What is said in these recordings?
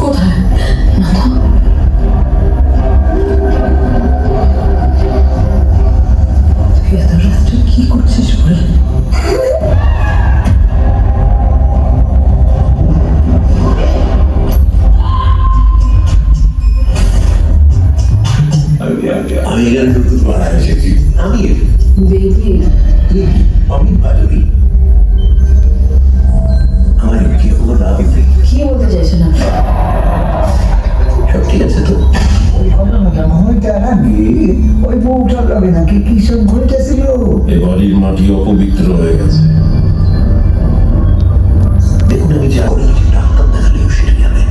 কোথায়? নাথা তুই এত রাত্রে কি করছিস বলে? আমি এখানে নতুন এসেছি আমি বেবি আমি জানাবি ওই বউটার লগে নাকি? কি সব ঘটেছিল? এ বাড়ির মাটি অপবিত্র হয়ে গেছে। দেখুন আমি যা ডাক্তার দেখালেও সেরে যাবে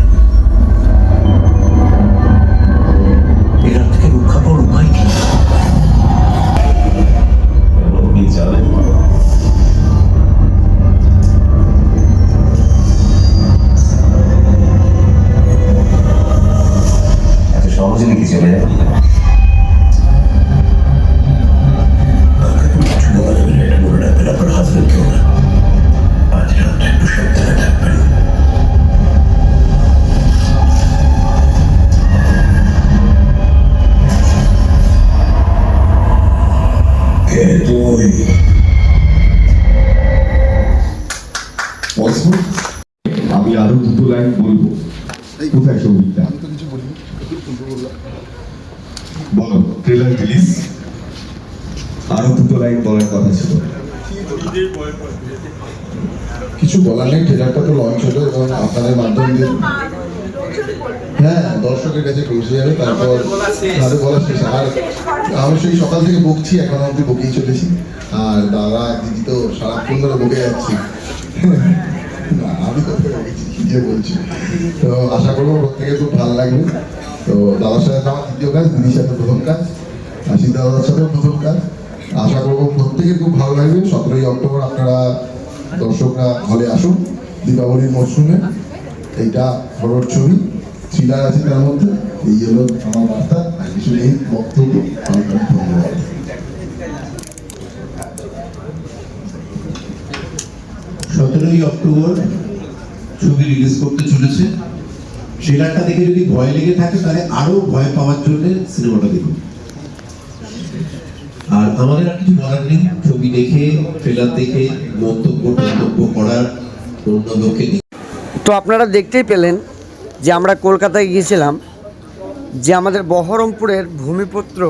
এরা থেকে রক্ষা পাওয়ার উপায় কি? আপনি জানেন এত সহজে নাকি চলে যাবে? রাখবেন আপনার হাজবেন্ড কেউ না। আজ রাতটা একটু সাবধানে থাকবেন। আমি আরও দুটো লাইন বলব। কোথায় সৌমিকটা বলো ট্রেলার রিলিজ আরও দুটো লাইন বলার কথা ছিল। কিছু বলার নেই ট্রেলারটা তো লঞ্চ হলো এবং আপনাদের মাধ্যম দিয়ে হ্যাঁ দর্শকের কাছে পৌঁছে যাবে তারপর তাদের বলা শেষ। আর আমি সেই সকাল থেকে বকছি এখন অব্দি বকেই চলেছি। আর দাদা দিদি তো সারাক্ষণ ধরে বকে যাচ্ছি। আমি তো যে বলছি। তো আশা করব প্রত্যেকে খুব ভালো লাগবে। তো দাদার সাথে আমার দ্বিতীয় কাজ দিদির সাথে প্রথম কাজ আশিস দাদার সাথে প্রথম কাজ। প্রত্যেকের খুব ভালো লাগবে। সতেরোই অক্টোবর আপনারা দর্শকরা হলে আসুন, দীপাবলির মরশুমে। এইটা হরর ছবি থ্রিলার আছে তার মধ্যে। এই হলো আমার বার্তা। আর নেই, বক্তব্য। সতেরোই অক্টোবর ছবি রিলিজ করতে চলেছে। ট্রেলারটা দেখে যদি ভয় লেগে থাকে, তাহলে আরও ভয় পাওয়ার জন্য সিনেমাটা দেখুন। আর আমাদের আর কিছু বলার নেই। ছবি দেখে ট্রেলার দেখে, মন্তব্য মন্তব্য করার অন্য লোককে তো আপনারা দেখতেই পেলেন যে আমরা কলকাতায় গিয়েছিলাম যে আমাদের বহরমপুরের ভূমিপুত্র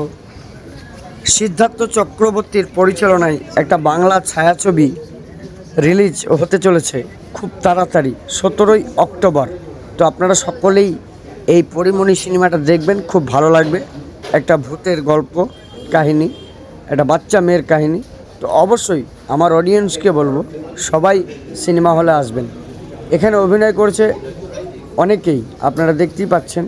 সিদ্ধার্থ চক্রবর্তীর পরিচালনায় একটা বাংলা ছায়াছবি রিলিজ হতে চলেছে খুব তাড়াতাড়ি, সতেরোই অক্টোবর। তো আপনারা সকলেই এই পরিমণি সিনেমাটা দেখবেন, খুব ভালো লাগবে। একটা ভূতের গল্প, কাহিনী। একটা বাচ্চা মেয়ের কাহিনী। তো অবশ্যই আমার অডিয়েন্সকে বলব, সবাই সিনেমা হলে আসবেন। এখানে অভিনয় করছে অনেকেই, আপনারা দেখতেই পাচ্ছেন।